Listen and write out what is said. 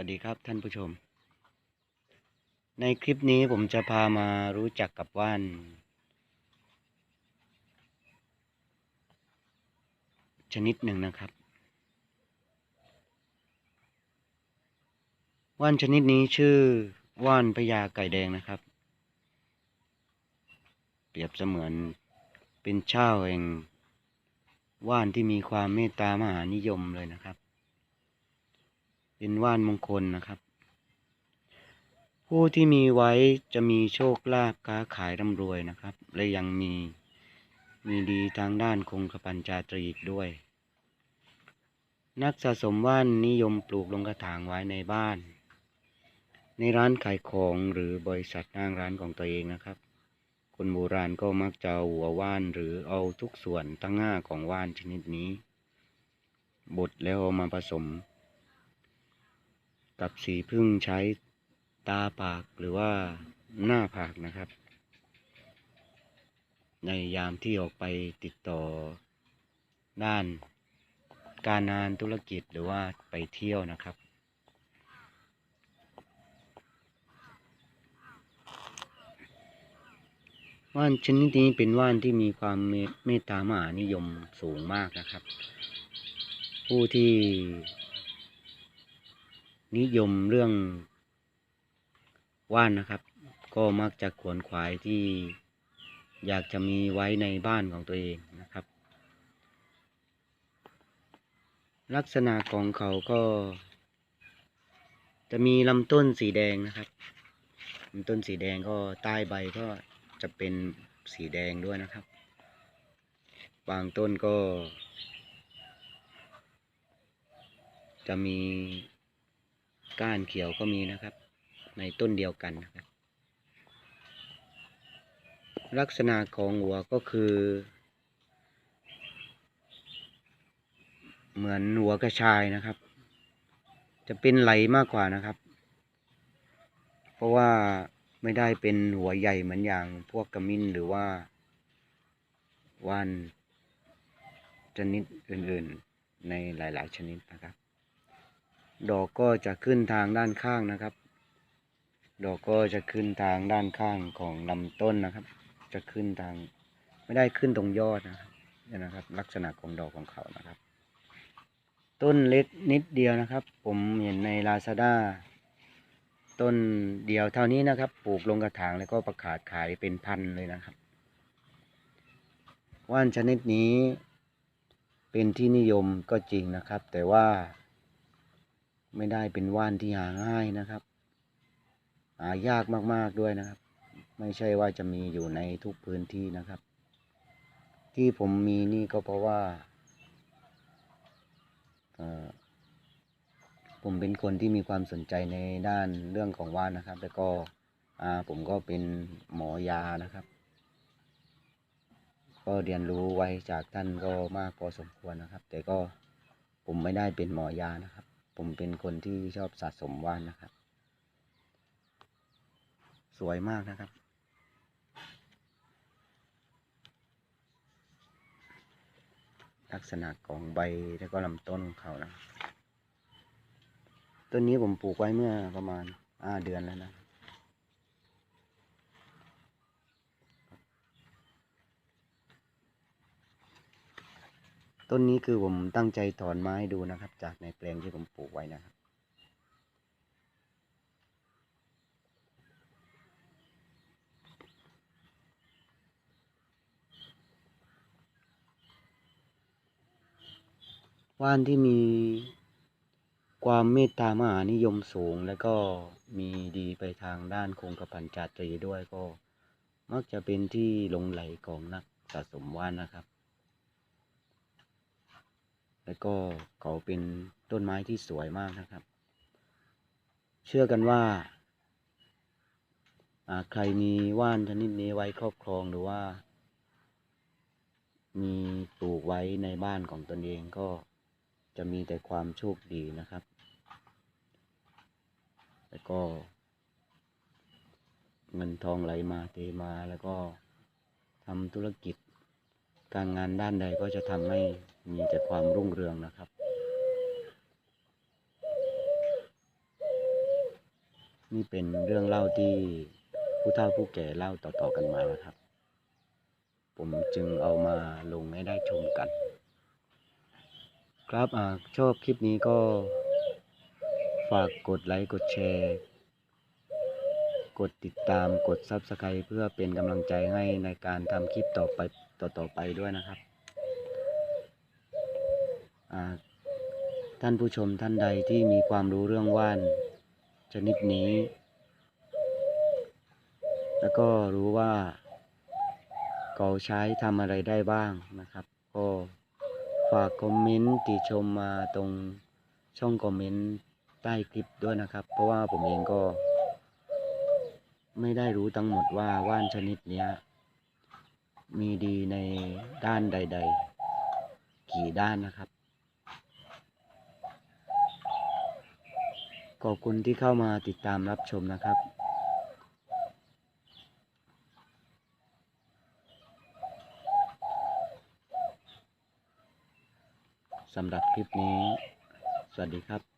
วัสดีครับท่านผู้ชม ในคลิปนี้ผมจะพามารู้จักกับว่าน ชนิดหนึ่งนะครับ ว่านชนิดนี้ชื่อว่านพญาไก่แดงนะครับ เปรียบเสมือนเป็นเจ้าแห่งว่านที่มีความเมตตามหานิยมเลยนะครับ เป็นว่านมงคลนะครับ ผู้ที่มีไว้จะมีโชคลาภค้าขายร่ำรวยนะครับ และยังมีมีดีทางด้านคงกระพันจาตรีอีกด้วย นักสะสมว่านนิยมปลูกลงกระถางไว้ในบ้าน ในร้านขายของหรือบริษัทห้างร้านของตัวเองนะครับ คนโบราณก็มักจะเอาหัวว่านหรือเอาทุกส่วนทั้งห้าของว่านชนิดนี้บดแล้วเอามาผสม กับสีพึ่งใช้ตาปากหรือว่าหน้าผากนะครับ ในยามที่ออกไปติดต่อด้านการงานธุรกิจหรือว่าไปเที่ยวนะครับ ว่านชนิดนี้เป็นว่านที่มีความเมตตามหานิยมสูงมากนะครับ ผู้ที่ นิยมเรื่องว่านนะครับ ก็มักจะขวนขวายที่อยากจะมีไว้ในบ้านของตัวเองนะครับ ลักษณะของเขาก็ จะมีลำต้นสีแดงนะครับลำต้นสีแดงก็ใต้ใบก็จะเป็นสีแดงด้วยนะครับ บางต้นก็ จะมี ก้านเขียวก็มีนะครับ ในต้นเดียวกันนะครับ ลักษณะของหัวก็คือ เหมือนหัวกระชายนะครับ จะเป็นไหลมากกว่านะครับ เพราะว่าไม่ได้เป็นหัวใหญ่เหมือนอย่างพวกกระมิ้นหรือว่าว่านชนิดอื่นๆในหลาย ๆ ชนิดนะครับ ดอกก็จะขึ้นทางด้านข้างนะครับ ดอกก็จะขึ้นทางด้านข้างของลำต้นนะครับ จะขึ้นทาง ไม่ได้ขึ้นตรงยอดนะครับนี่นะครับ ลักษณะของดอกของเขานะครับ ต้นเล็กนิดเดียวนะครับ ผมเห็นในลาซาด้าต้นเดียวเท่านี้นะครับ ปลูกลงกระถางแล้วก็ประกาศขายเป็นพันเลยนะครับ ว่านชนิดนี้เป็นที่นิยมก็จริงนะครับ แต่ว่า ไม่ได้เป็นว่านที่หาง่ายนะครับ หายากมากๆด้วยนะครับ ไม่ใช่ว่าจะมีอยู่ในทุกพื้นที่นะครับ ที่ผมมีนี่ก็เพราะว่าผมเป็นคนที่มีความสนใจในด้านเรื่องของว่านนะครับ แล้วก็ผมก็เป็นหมอยานะครับ ก็เรียนรู้ไว้จากท่านก็มากพอสมควรนะครับ แต่ก็ผมไม่ได้เป็นหมอยานะครับ ผมเป็นคนที่ชอบสะสมว่านนะครับ สวยมากนะครับ ลักษณะของใบแล้วก็ลำต้นของเขานะต้นนี้ผมปลูกไว้เมื่อประมาณห้าเดือนแล้วนะ ต้นนี้คือผมตั้งใจถอนไม้ดูนะครับ จากในแปลงที่ผมปลูกไว้นะครับ ว่านที่มีความเมตตามหานิยมสูง แล้วก็มีดีไปทางด้านคงกระพันจาตรีด้วยก็ มักจะเป็นที่หลงไหลของนักสะสมว่านนะครับ แล้วก็เขาเป็นต้นไม้ที่สวยมากนะครับ เชื่อกันว่าใครมีว่านชนิดนี้ไว้ครอบครองหรือว่า มีปลูกไว้ในบ้านของตนเองก็จะมีแต่ความโชคดีนะครับ แล้วก็ เงินทองไหลมาเทมาแล้วก็ทำธุรกิจ การงานด้านใดก็จะทำให้ มีแต่ความรุ่งเรืองนะครับ นี่เป็นเรื่องเล่าที่ผู้เฒ่าผู้แก่เล่าต่อๆกันมานะครับ ผมจึงเอามาลงให้ได้ชมกัน ครับอชอบคลิปนี้ก็ ฝากกดไลค์กดแชร์ กดติดตามกด Subscribe เพื่อเป็นกำลังใจให้ในการทำคลิปต่อไปต่อๆไปด้วยนะครับ ท่านผู้ชมท่านใดที่มีความรู้เรื่องว่านชนิดนี้ แล้วก็รู้ว่าเขาใช้ทำอะไรได้บ้างนะครับ ก็ฝากคอมเมนต์ติชมมาตรงช่องคอมเมนต์ใต้คลิปด้วยนะครับ เพราะว่าผมเองก็ ไม่ได้รู้ทั้งหมดว่าว่านชนิดนี้มีดีในด้านใด ๆ กี่ด้านนะครับ ขอบคุณที่เข้ามาติดตามรับชมนะครับ สำหรับคลิปนี้ สวัสดีครับ